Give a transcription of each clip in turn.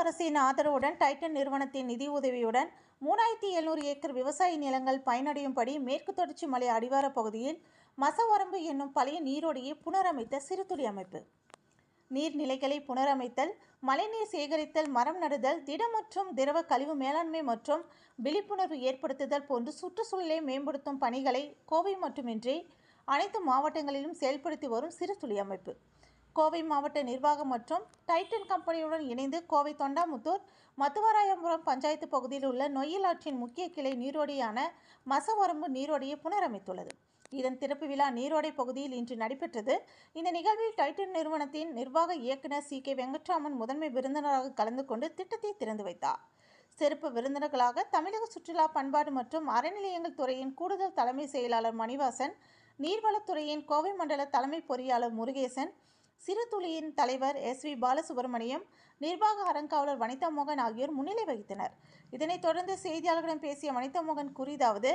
அரசின் ஆதரவுடன் டைட்டன் நிறுவனத்தின் நிதி உதவியுடன் மூணாயிரத்தி எழுநூறு ஏக்கர் விவசாய நிலங்கள் பயனடையும்படி மேற்கு தொடர்ச்சி மலை அடிவார பகுதியில் மசவரம்பு என்னும் பழைய நீரோடையை புனரமைத்த சிறுதுளி அமைப்பு. நீர்நிலைகளை புனரமைத்தல் மழைநீர் சேகரித்தல் மரம் நடுதல் திட மற்றும் திரவ கழிவு மேலாண்மை மற்றும் விழிப்புணர்வு ஏற்படுத்துதல் போன்று சுற்றுச்சூழலை மேம்படுத்தும் பணிகளை கோவை மட்டுமின்றி அனைத்து மாவட்டங்களிலும் செயல்படுத்தி வரும் சிறுதுளி அமைப்பு. கோவை மாவட்ட நிர்வாகம் மற்றும் டைட்டன் கம்பெனியுடன் இணைந்து கோவை தொண்டாமுத்தூர் மத்துவராயபுரம் பஞ்சாயத்து பகுதியில் உள்ள நொய்யல் ஆற்றின் முக்கிய கிளை நீரோடையான மசவரம்பு நீரோடையை புனரமைத்துள்ளது. இதன் திறப்பு விழா நீரோடை பகுதியில் இன்று நடைபெற்றது. இந்த நிகழ்வில் டைட்டன் நிறுவனத்தின் நிர்வாக இயக்குனர் சி. கே. வெங்கட்ராமன் முதன்மை விருந்தினராக கலந்து கொண்டு திட்டத்தை திறந்து வைத்தார். சிறப்பு விருந்தினர்களாக தமிழக சுற்றுலா பண்பாடு மற்றும் அறநிலையங்கள் துறையின் கூடுதல் தலைமை செயலாளர் மணிவாசன் நீர்வளத்துறையின் கோவை மண்டல தலைமை பொறியாளர் முருகேசன் சிறுதுளியின் தலைவர் எஸ் வி பாலசுப்ரமணியம் நிர்வாக அறங்காவலர் வனிதா மோகன் ஆகியோர் முன்னிலை வகித்தனர். இதனைத் தொடர்ந்து செய்தியாளர்களிடம் பேசிய வனிதா மோகன் கூறியதாவது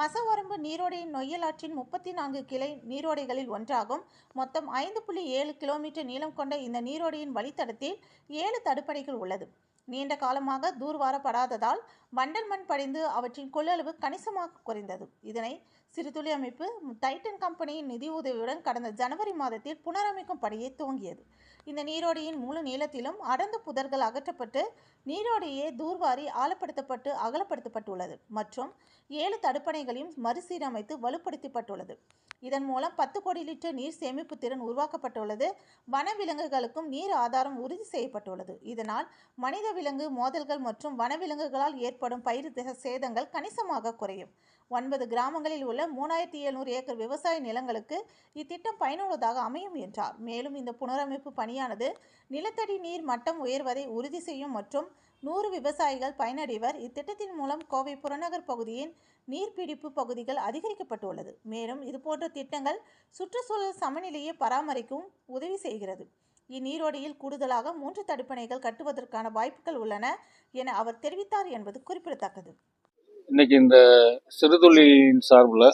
மசவரம்பு நீரோடையின் நொய்யல் ஆற்றின் முப்பத்தி நான்கு கிளை நீரோடைகளில் ஒன்றாகும். மொத்தம் ஐந்து புள்ளி ஏழு கிலோமீட்டர் நீளம் கொண்ட இந்த நீரோடையின் வழித்தடத்தில் ஏழு தடுப்பணைகள் உள்ளது. நீண்ட காலமாக தூர்வாரப்படாததால் வண்டல் மண் படிந்து அவற்றின் கொள்ளளவு கணிசமாக குறைந்தது. இதனை சிறுதுளி அமைப்பு டைட்டன் கம்பெனியின் நிதி உதவியுடன் கடந்த ஜனவரி மாதத்தில் புனரமைக்கும் பணியை துவங்கியது. இந்த நீரோடையின் முழு நீளத்திலும் அடர்ந்த புதர்கள் அகற்றப்பட்டு நீரோடையே தூர்வாரி ஆழப்படுத்தப்பட்டு அகலப்படுத்தப்பட்டுள்ளது மற்றும் ஏழு தடுப்பணைகளையும் மறுசீரமைத்து வலுப்படுத்தப்பட்டுள்ளது. இதன் மூலம் பத்து கோடி லிட்டர் நீர் சேமிப்பு திறன் உருவாக்கப்பட்டுள்ளது. வனவிலங்குகளுக்கும் நீர் ஆதாரம் உறுதி செய்யப்பட்டுள்ளது. இதனால் மனித விலங்கு மோதல்கள் மற்றும் வனவிலங்குகளால் ஏற்படும் பயிர் சேதங்கள் கணிசமாக குறையும். ஒன்பது கிராமங்களில் உள்ள மூணாயிரத்தி எழுநூறு ஏக்கர் விவசாய நிலங்களுக்கு இத்திட்டம் பயனுள்ளதாக அமையும் என்றார். மேலும் இந்த புனரமைப்பு பணி பணியானது நிலத்தடி நீர் மட்டம் உயர்வதை உறுதி செய்யும் மற்றும் நூறு விவசாயிகள் பயனடைவர். இத்திட்டத்தின் மூலம் கோவை புறநகர் பகுதியின் நீர்பிடிப்பு பகுதிகள் அதிகரிக்கப்பட்டுள்ளது. மேலும் இதுபோன்ற திட்டங்கள் சுற்றுச்சூழல் சமநிலையை பராமரிக்கவும் உதவி செய்கிறது. இந்நீரோடையில் கூடுதலாக மூன்று தடுப்பணைகள் கட்டுவதற்கான வாய்ப்புகள் உள்ளன என அவர் தெரிவித்தார் என்பது குறிப்பிடத்தக்கது. இன்னைக்கு இந்த சிறுதுளியின் சார்பில்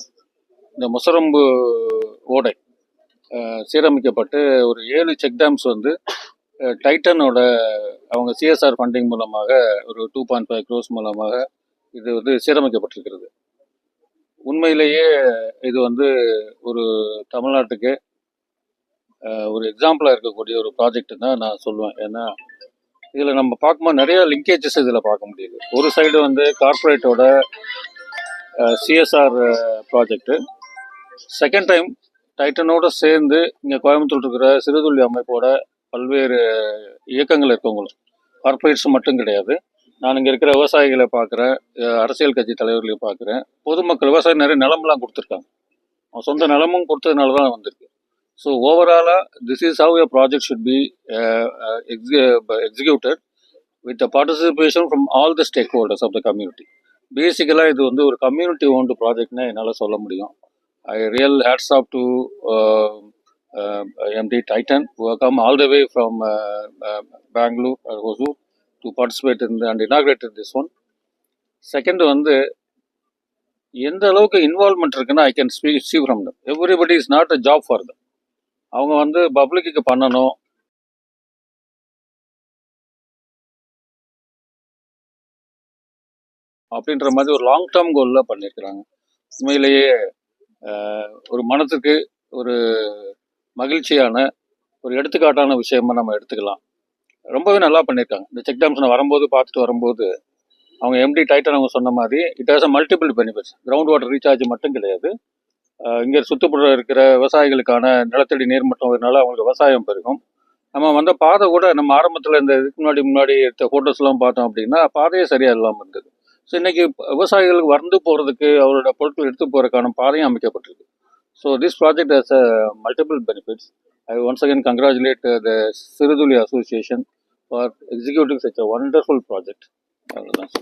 இந்த முசரம்பு ஓடை சீரமைக்கப்பட்டு ஒரு ஏழு செக் டேம்ஸ் வந்து டைட்டனோட அவங்க சிஎஸ்ஆர் ஃபண்டிங் மூலமாக ஒரு டூ பாயிண்ட் ஃபைவ் க்ரோஸ் மூலமாக இது வந்து சீரமைக்கப்பட்டிருக்கிறது. உண்மையிலேயே இது வந்து ஒரு தமிழ்நாட்டுக்கு ஒரு எக்ஸாம்பிளாக இருக்கக்கூடிய ஒரு ப்ராஜெக்ட் தான் நான் சொல்லுவேன். ஏன்னா இதில் நம்ம பார்க்கும்போது நிறைய லிங்கேஜஸ் இதில் பார்க்க முடியுது. ஒரு சைடு வந்து கார்ப்பரேட்டோட சிஎஸ்ஆர் ப்ராஜெக்ட்டு செகண்ட் டைம் டைட்டனோட சேர்ந்து இங்கே கோயம்புத்தூர் இருக்கிற சிறுதுள்ளி அமைப்போட பல்வேறு இயக்கங்கள் இருக்கவங்களும் கார்பரேட்ஸ் மட்டும் கிடையாது. நான் இங்கே இருக்கிற விவசாயிகளை பார்க்குறேன் அரசியல் கட்சி தலைவர்களையும் பார்க்குறேன். பொதுமக்கள் விவசாயி நிறைய நிலமெல்லாம் கொடுத்துருக்காங்க. அவன் சொந்த நிலமும் கொடுத்ததுனால தான் வந்திருக்கு. ஸோ ஓவராலாக this is how a project should be executed with the participation from all the stakeholders of the community பேசிக்கலாக இது வந்து ஒரு கம்யூனிட்டி ஓன்டு ப்ராஜெக்ட்னு என்னால் சொல்ல முடியும். I real hats off come MD Titan come all uh, uh, from Bangalore uh, Hosur to participate in and and inaugurate this one. Second வந்து எந்த அளவுக்கு இன்வால்மெண்ட் இருக்குன்னா I can speak from them everybody is not a job for them அவங்க வந்து பப்ளிக்கு பண்ணணும். அப்படின்ற மாதிரி ஒரு லாங் டேர்ம் கோலில் பண்ணியிருக்கிறாங்க உண்மையிலேயே ஒரு மனத்துக்கு ஒரு மகிழ்ச்சியான ஒரு எடுத்துக்காட்டான விஷயமா நம்ம எடுத்துக்கலாம். ரொம்பவே நல்லா பண்ணியிருக்காங்க இந்த செக் டேம்ஸ் நான் வரும்போது பார்த்துட்டு வரும்போது அவங்க எம்டி டைட்டன் அவங்க சொன்ன மாதிரி it has a multiple benefits ground water recharge மட்டும் கிடையாது. இங்கே சுற்றுப்புற இருக்கிற விவசாயிகளுக்கான நிலத்தடி நீர் மட்டம் வரனால அவங்களுக்கு விவசாயம் பெருகும். நம்ம வந்த பாதை கூட நம்ம ஆரம்பத்தில் இந்த இதுக்கு முன்னாடி முன்னாடி எடுத்த ஃபோட்டோஸ்லாம் பார்த்தோம் அப்படின்னா பாதையே சரியாக இல்லாமல் இருந்தது. ஸோ இன்னைக்கு விவசாயிகளுக்கு வந்து போகிறதுக்கு அவரோட பொருட்கள் எடுத்து போகிறதுக்கான பாதையும் அமைக்கப்பட்டிருக்கு. So this project has a multiple benefits I once again congratulate the Siruthuli association for executing such a wonderful project அவ்வளோதான்